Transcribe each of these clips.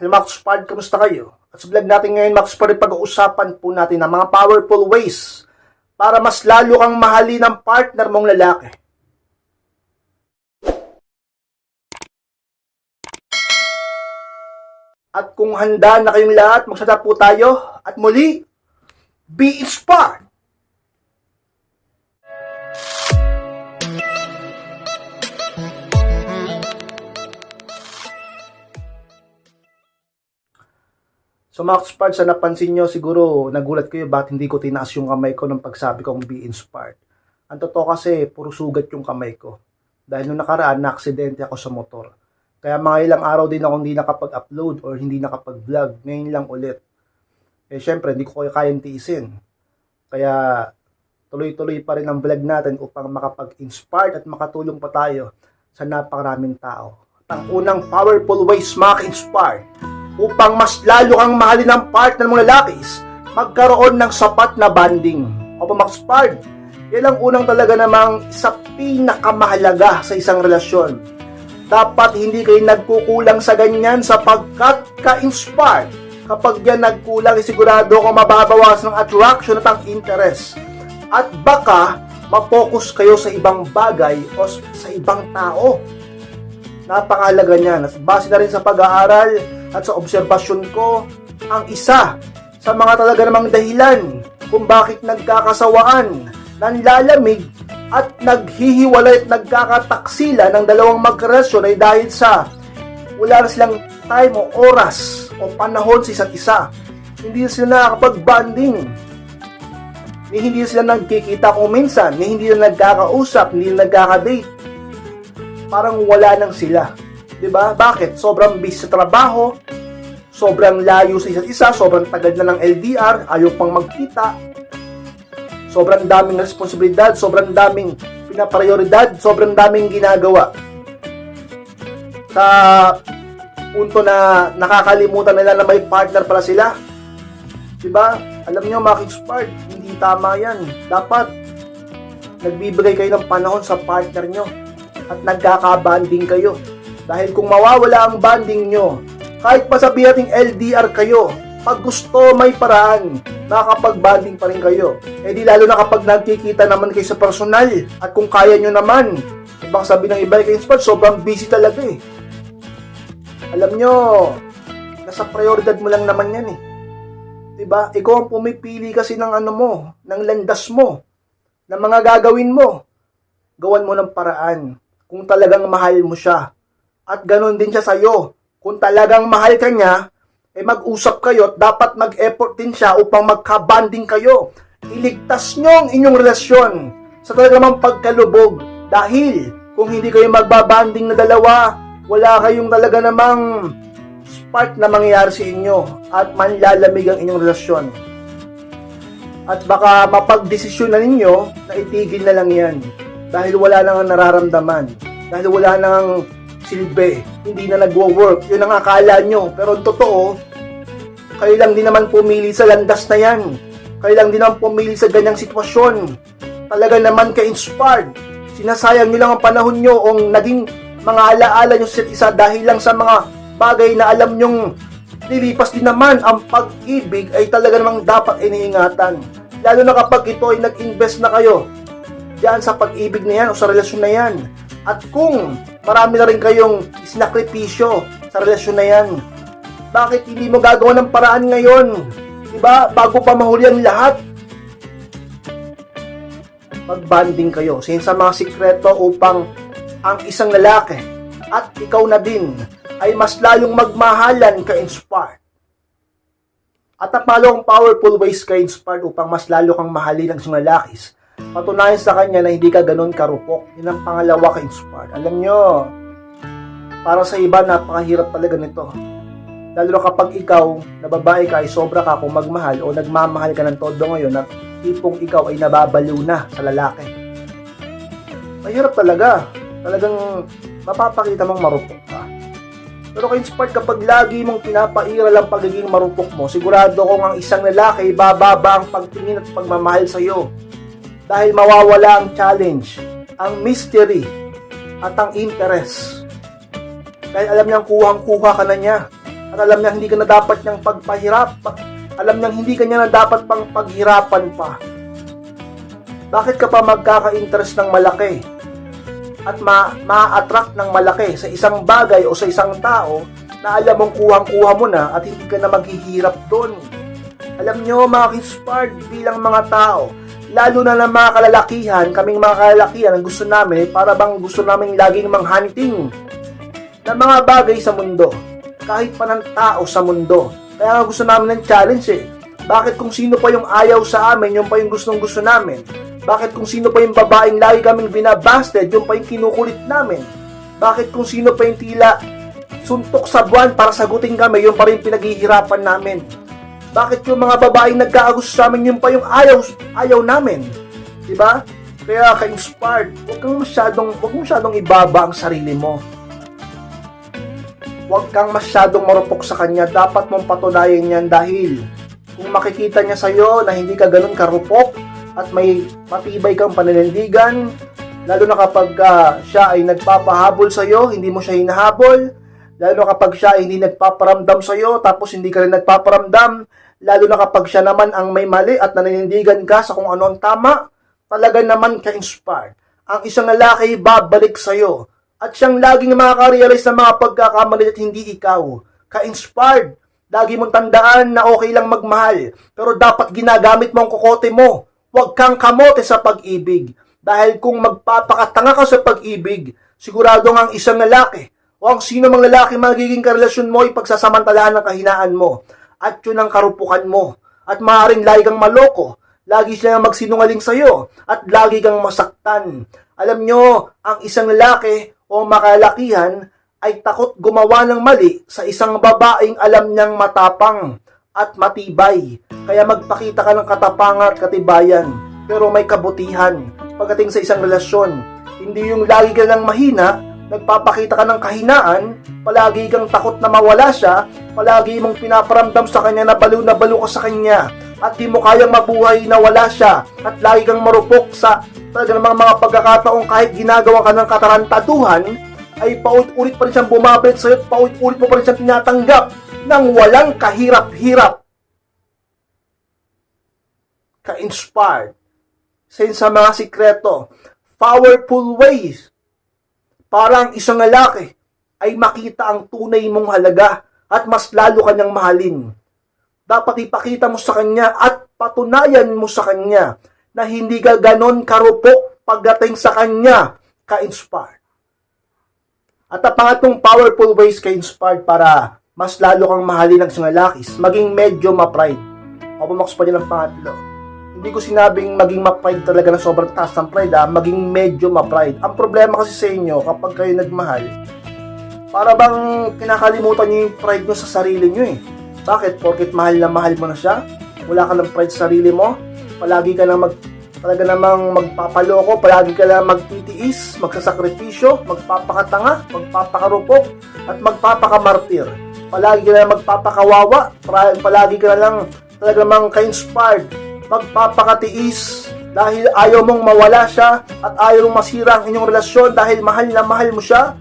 Hello Max Pard, kamusta kayo? At sa vlog natin ngayon, Max Pard, pag-uusapan po natin ang mga powerful ways para mas lalo kang mahalin ng partner mong lalaki. At kung handa na kayong lahat, magsasap po tayo. At muli, be inspired! So mga Spards, sa napansin nyo, siguro nagulat kayo bakit hindi ko tinaas yung kamay ko nung pagsabi kong be inspired. Ang totoo kasi, puro sugat yung kamay ko. Dahil nung nakaraan, na-aksidente ako sa motor. Kaya mga ilang araw din ako hindi nakapag-upload or hindi nakapag-vlog. Ngayon lang ulit. Eh syempre, hindi ko kayo kayang tiisin. Kaya tuloy-tuloy pa rin ang vlog natin upang makapag-inspired at makatulong pa tayo sa napakaraming tao. At ang unang powerful ways maka-inspired upang mas lalo kang mahalin ng partner mong lalaki is magkaroon ng sapat na bonding. O pa Max Pard, yan ang unang talaga namang isa pinakamahalaga sa isang relasyon. Dapat hindi kayo nagkukulang sa ganyan sapagkat ka-inspired. Kapag yan nagkulang, sigurado ko mababawas ng attraction at ang interest. At baka mapokus kayo sa ibang bagay o sa ibang tao. Napakahalaga niyan. Base na rin sa pag-aaral at sa obserbasyon ko, ang isa sa mga talaga namang dahilan kung bakit nagkakasawaan, nanlalamig at naghihiwalay at nagkakataksila ng dalawang magkarelasyon ay dahil sa wala na silang time o oras o panahon sa isa't isa. Hindi sila nakakapag-bonding. Ni hindi sila nagkikita kung minsan, ni hindi na nagkakausap, hindi na nagkaka-date. Parang wala nang sila. 'Di ba? Bakit? Sobrang busy sa trabaho, sobrang layo sa isa't isa, sobrang tagal na ng LDR, ayaw pang magkita, sobrang daming responsibilidad, sobrang daming pinaprioridad, sobrang daming ginagawa. Sa punto na nakakalimutan nila na may partner pala sila. 'Di ba? Alam niyo, mga Kickspart, hindi tama 'yan. Dapat nagbibigay kayo ng panahon sa partner nyo at nagkaka-banding kayo. Dahil kung mawawala ang banding nyo, kahit pa sabihin LDR kayo, pag gusto may paraan, makakapag-banding pa rin kayo. Eh di lalo na kapag nagkikita naman kayo sa personal at kung kaya nyo naman, eh baka sabi ng iba kayo spot, sobrang busy talaga eh. Alam nyo, nasa prioridad mo lang naman yan eh. 'Di ba? Ikaw ang pumipili kasi ng ano mo, ng landas mo, ng mga gagawin mo. Gawan mo ng paraan kung talagang mahal mo siya. At ganun din siya sa'yo. Kung talagang mahal ka niya, eh mag-usap kayo at dapat mag-effort din siya upang magka-bonding kayo. Iligtas nyo ang inyong relasyon sa talagang pagkalubog. Dahil kung hindi kayo magbabanding na dalawa, wala kayong talaga namang spark na mangyayari sa inyo at manlalamig ang inyong relasyon. At baka mapagdesisyon na ninyo na itigil na lang yan dahil wala nang nararamdaman, dahil wala nang silbi, hindi na nagwo-work. Yun ang akala nyo. Pero totoo, kayo lang din naman pumili sa landas na yan. Kayo lang din naman pumili sa ganyang sitwasyon. Talaga naman ka-inspired. Sinasayang nyo lang ang panahon nyo o naging mga alaala nyo sa isa dahil lang sa mga bagay na alam nyong lilipas din naman ang pag-ibig ay talaga namang dapat iniingatan. Lalo na kapag ito ay nag-invest na kayo diyan sa pag-ibig na yan o sa relasyon na yan. At kung marami na rin kayong sinakripisyo sa relasyon na yan, bakit hindi mo gagawa ng paraan ngayon? Diba? Bago pa mahuli ang lahat. Mag-banding kayo sa sa mga sikreto upang ang isang lalaki at ikaw na din ay mas lalong magmahalan ka-inspired. At napalo ang powerful ways ka-inspired upang mas lalo kang mahalin ang isang lalakis. Patunayan sa kanya na hindi ka ganun karupok. Yun ang pangalawa ka-inspired. Alam nyo, para sa iba, napakahirap talaga nito. Lalo kapag ikaw, na babae ka, ay sobra ka kung magmahal o nagmamahal ka ng todo ngayon na tipong ikaw ay nababaliw na sa lalaki. Mahirap talaga. Talagang mapapakita mong marupok ka. Pero ka-inspired kapag lagi mong pinapairal ang pagiging marupok mo, sigurado kong ang isang lalaki bababa ang pagtingin at pagmamahal sa iyo. Dahil mawawala ang challenge, ang mystery, at ang interest. Dahil alam niyang kuhang-kuha ka na niya. At alam niya hindi ka na dapat niyang pagpahirap. Alam niya hindi ka niya na dapat pang paghirapan pa. Bakit ka pa magkaka-interest ng malaki? At ma- ma-attract ng malaki sa isang bagay o sa isang tao na alam mong kuhang-kuha mo na at hindi ka na maghihirap doon. Alam nyo mga kispard bilang mga tao, lalo na ng mga kalalakihan, kaming mga kalalakihan ang gusto namin, para bang gusto namin laging mang-hunting ng mga bagay sa mundo. Kahit pa ng tao sa mundo. Kaya nga gusto namin ng challenge eh. Bakit kung sino pa yung ayaw sa amin, yung pa yung gustong gusto namin? Bakit kung sino pa yung babaeng lagi kaming binabasted, yung pa yung kinukulit namin? Bakit kung sino pa yung tila suntok sa buwan para sagutin kami, yung pa rin pinaghihirapan namin? Bakit yung mga babaeng nagkakagusto sa amin, yung pa yung ayaw, ayaw namin? Diba? Kaya ka-inspired, huwag kang masyadong, huwag mo masyadong ibaba ang sarili mo. Huwag kang masyadong marupok sa kanya, dapat mong patunayan yan dahil kung makikita niya sa'yo na hindi ka ganun karupok at may matibay kang paninindigan, lalo na kapag ah, siya ay nagpapahabol sa'yo, hindi mo siya hinahabol, lalo kapag siya hindi nagpaparamdam sa'yo, tapos hindi ka rin nagpaparamdam, lalo na kapag siya naman ang may mali at naninindigan ka sa kung ano ang tama, talaga naman ka-inspired. Ang isang lalaki babalik sa'yo at siyang laging makaka-realize ng mga pagkakamali at hindi ikaw. Ka-inspired. Lagi mong tandaan na okay lang magmahal, pero dapat ginagamit mo ang kokote mo. Huwag kang kamote sa pag-ibig. Dahil kung magpapakatanga ka sa pag-ibig, sigurado ang isang lalaki o ang sino mang lalaki magiging karelasyon mo ay pagsasamantalahan ng kahinaan mo. At yun ang karupukan mo. At maaaring lagi kang maloko. Lagi siya magsinungaling sa'yo. At lagi kang masaktan. Alam nyo, ang isang lalaki o makalakihan ay takot gumawa ng mali sa isang babaeng alam niyang matapang at matibay. Kaya magpakita ka ng katapangan at katibayan, pero may kabutihan pagdating sa isang relasyon. Hindi yung lagi ka lang mahina, nagpapakita ka ng kahinaan, palagi kang takot na mawala siya, palagi mong pinaparamdam sa kanya na baliw na baliw ka sa kanya, at di mo kayang mabuhay na wala siya, at lagi kang marupok sa talaga namang mga pagkakataong kahit ginagawa ka ng katarantaduhan, ay paulit-ulit pa rin siyang bumabalik sa'yo at paulit-ulit pa rin siyang tinatanggap ng walang kahirap-hirap. Ka-inspired sa mga sikreto, powerful ways para ang isang lalaki ay makita ang tunay mong halaga at mas lalo kanyang mahalin. Dapat ipakita mo sa kanya at patunayan mo sa kanya na hindi ka ganon karupok pagdating sa kanya ka-inspired. At ang pangatong powerful ways ka-inspired para mas lalo kang mahalin ng isang lalaki, maging medyo ma-pride. O pumakas pa din ang pangatlo. Hindi ko sinabing maging ma-pride talaga na sobrang taas ng pride ha, maging medyo ma-pride. Ang problema kasi sa inyo, kapag kayo nagmahal, para bang kinakalimutan nyo yung pride nyo sa sarili nyo eh. Bakit? Porket mahal na mahal mo na siya? Wala ka ng pride sa sarili mo? Palagi ka na mag talaga namang magpapaloko, palagi ka lang magtitiis, magsasakripisyo, magpapakatanga, magpapakarupok, at magpapakamartir. Palagi ka lang magpapakawawa, palagi ka lang talaga namang ka-inspired, magpapakatiis, dahil ayaw mong mawala siya at ayaw mong masira ang inyong relasyon dahil mahal na mahal mo siya.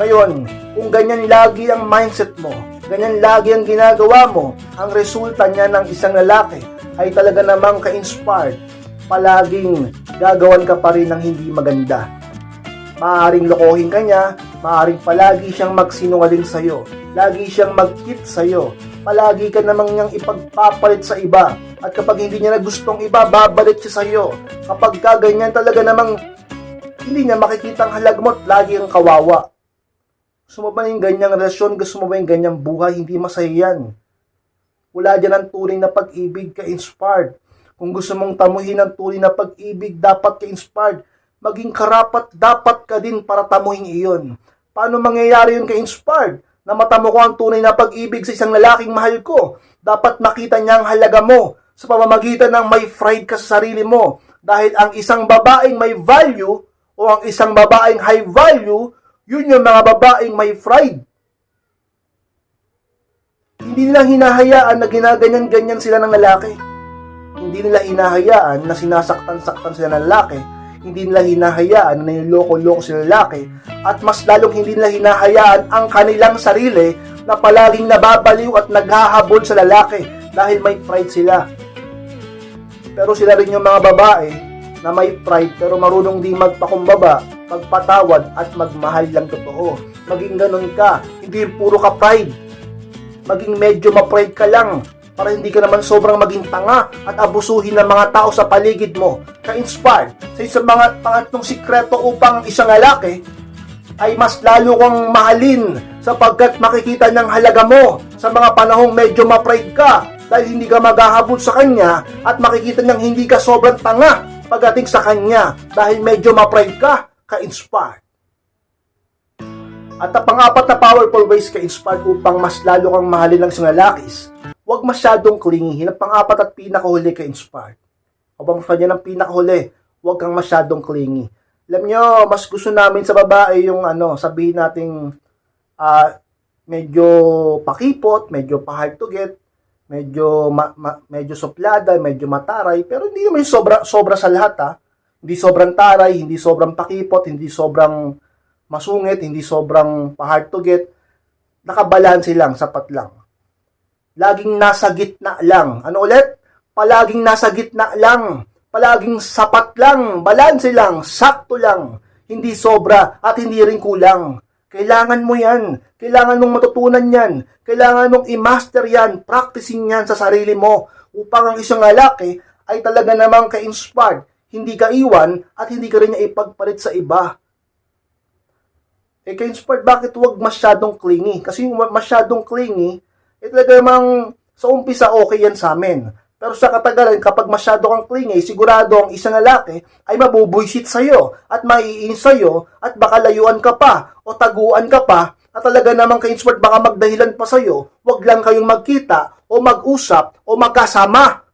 Ngayon, kung ganyan lagi ang mindset mo, ganyan lagi ang ginagawa mo, ang resulta niya ng isang lalaki ay talaga namang ka-inspired. Palaging gagawan ka pa rin ng hindi maganda. Maaring lokohin ka niya, maaring palagi siyang magsinungaling sa'yo, lagi siyang mag-cheat sa'yo, palagi ka namang niyang ipagpapalit sa iba, at kapag hindi niya na gustong iba, babalik siya sa'yo. Kapag ka ganyan talaga namang hindi niya makikita ang halag mo at lagi ang kawawa. Gusto mo ba yung ganyang relasyon? Gusto mo ba yung ganyang buhay? Hindi masaya yan. Wala dyan ang tunay na pag-ibig ka-inspired. Kung gusto mong tamuhin ang tunay na pag-ibig, dapat ka-inspired. Maging karapat, dapat ka din para tamuhin iyon. Paano mangyayari yun ka-inspired? Na matamo ko ang tunay na pag-ibig sa isang lalaking mahal ko. Dapat makita niya ang halaga mo sa pamamagitan ng may pride ka sa sarili mo. Dahil ang isang babaeng may value o ang isang babaeng high value, yun yung mga babaeng may pride. Hindi nila hinahayaan na ginaganyan-ganyan sila ng lalaki. Hindi nila hinahayaan na sinasaktan-saktan sila ng lalaki. Hindi nila hinahayaan na yung loko-loko sa lalaki at mas lalong hindi nila hinahayaan ang kanilang sarili na palaging nababaliw at naghahabol sa lalaki dahil may pride sila. Pero sila rin yung mga babae na may pride pero marunong di magpakumbaba, magpatawad at magmahal lang totoo. Maging ganun ka, hindi puro ka pride. Maging medyo ma-pride ka lang para hindi ka naman sobrang maging tanga at abusuhin ng mga tao sa paligid mo. Ka-inspired sa isang mga pangatlong sikreto upang ang isang lalaki ay mas lalo kang mahalin sapagkat makikita niyang halaga mo sa mga panahong medyo ma-pride ka dahil hindi ka maghahabol sa kanya at makikita niyang hindi ka sobrang tanga pagdating sa kanya dahil medyo ma-pride ka, ka-inspired. At ang pang-apat na powerful ways ka-inspired upang mas lalo kang mahalin ng isang lalakis, huwag masyadong clingy. Ang pang-apat at pinakahuli ka-inspired. O bang kanya ng pinakahuli, huwag kang masyadong clingy. Alam nyo, mas gusto namin sa babae yung ano, sabihin nating ah, medyo pakipot, medyo pa-hard to get, medyo ma- ma- medyo suplada, medyo mataray, pero hindi naman sobra sobra sa lahat ha. Hindi sobrang taray, hindi sobrang pakipot, hindi sobrang masungit, hindi sobrang pa-hard to get. Nakabalanse lang, sapat lang. Laging nasa gitna lang. Ano ulit? Palaging nasa gitna lang. Palaging sapat lang, balanse lang, sakto lang. Hindi sobra at hindi rin kulang. Kailangan mo yan. Kailangan mong matutunan yan. Kailangan mong i-master yan, practicing yan sa sarili mo upang ang isang lalaki ay talaga namang ka-inspired, hindi ka iwan at hindi ka rin niya ipagpalit sa iba. Eh, ka-inspired, bakit wag masyadong clingy? Kasi yung masyadong clingy, eh talaga namang sa umpisa okay yan sa amin. Pero sa katagalan, kapag masyado kang clingy, sigurado ang isang lalaki ay mabubuisit sa'yo at maiinis sa'yo at baka layuan ka pa o taguan ka pa at talaga namang ka-inspired baka magdahilan pa sa'yo, wag lang kayong magkita o mag-usap o magkasama.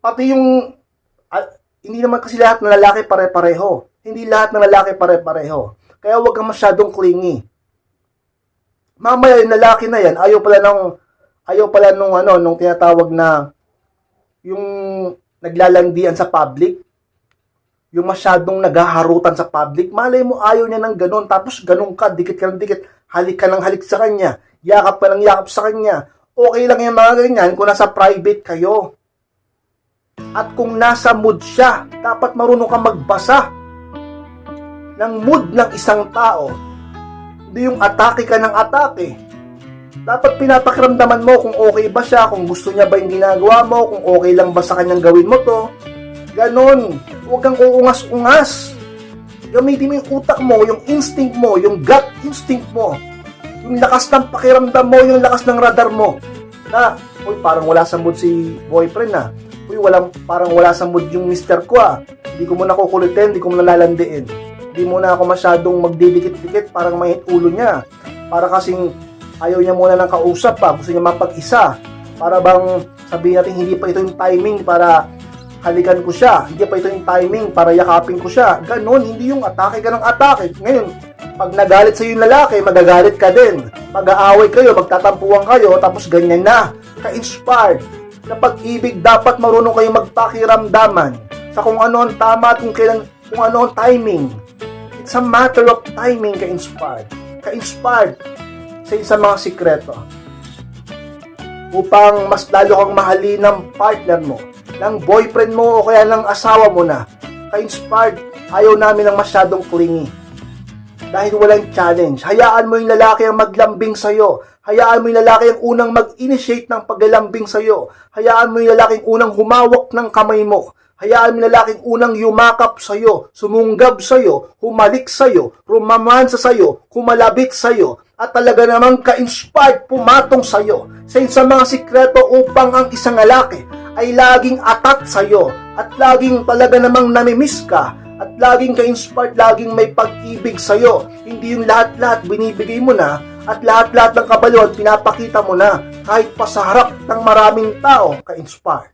Pati yung, ah, hindi naman kasi lahat ng lalaki pare-pareho. Hindi lahat ng lalaki pare-pareho. Kaya wag kang masyadong clingy. Mamaya yung lalaki na yan, ayaw pala ng ayaw pala nung ano, nung tinatawag na yung naglalandian sa public, yung masyadong naghaharutan sa public, malay mo ayaw niya ng ganun, tapos ganun ka, dikit ka ng dikit, halik ka ng halik sa kanya, yakap ka ng yakap sa kanya, okay lang yung mga ganyan kung nasa private kayo. At kung nasa mood siya, dapat marunong ka magbasa ng mood ng isang tao. Hindi yung atake ka ng atake dapat pinapakiramdaman mo kung okay ba siya, kung gusto niya ba yung ginagawa mo, kung okay lang ba sa kanyang gawin mo to. Ganon. Huwag kang uungas-ungas. Gamitin mo yung utak mo, yung instinct mo, yung gut instinct mo. Yung lakas ng pakiramdam mo, yung lakas ng radar mo. Na, uy, parang wala sa mood si boyfriend na. Uy, walang, parang wala sa mood yung mister ko ah. Hindi ko muna kukulitin, hindi ko muna lalandiin. Hindi muna ako masyadong magdidikit-dikit, parang mahit ulo niya. Para kasing ayaw niya muna ng kausap pa, gusto niya mapag-isa. Para bang sabihin natin hindi pa ito yung timing para halikan ko siya. Hindi pa ito yung timing para yakapin ko siya. Ganon, hindi yung atake ka ng atake. Ngayon, pag nagalit sa yung lalaki, magagalit ka din. Mag-aaway kayo, magtatampuan kayo, tapos ganyan na. Ka-inspired. Sa pag-ibig, dapat marunong kayo magpakiramdaman sa kung ano ang tama at kung, kailan, kung ano ang timing. It's a matter of timing ka-inspired. Ka-inspired sa isang mga sikreto upang mas lalo kang mahalin ng partner mo, ng boyfriend mo o kaya ng asawa mo na. Ka-inspired, ayaw namin ng masyadong clingy. Dahil walang challenge. Hayaan mo yung lalaki ang maglambing sa'yo. Hayaan mo yung lalaki ang unang mag-initiate ng paglalambing sa'yo. Hayaan mo yung lalaki ang unang humawak ng kamay mo. Hayaan mo lalaking unang yumakap sa'yo, sumunggab sa'yo, humalik sa'yo, rumamansa sa'yo, kumalabit sa'yo, at talaga namang ka-inspired pumatong sa'yo sa isang mga sikreto upang ang isang lalaki ay laging atat sa'yo at laging talaga namang namimiss ka at laging ka-inspired, laging may pag-ibig sa'yo. Hindi yung lahat-lahat binibigay mo na at lahat-lahat ng kabaliwan pinapakita mo na kahit pa sa harap ng maraming tao ka-inspired.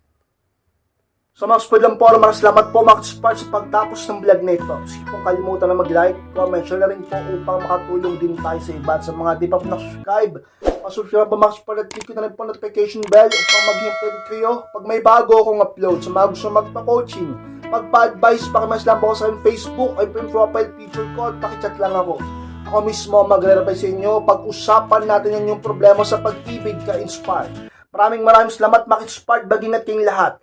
So mga squad lang po, maraming salamat po mga squad sa pagtapos ng vlog na ito. Sige po kalimutan na mag-like, comment, share na rin po upang makatulong din tayo sa iba sa mga di pa po nakasubscribe. Pasubscribe po mga squad at click na rin po notification bell upang maging updated kayo pag may bago akong upload. Sa mga gusto magpa-coaching, magpa-advise pa kayo mas lang po sa aking Facebook, ay po yung profile picture ko at pakichat lang ako. Ako mismo magre-reply sa inyo. Pag-usapan natin yung problema sa pag-ibig ka-inspire. Maraming maraming salamat Max Inspired baging lahat.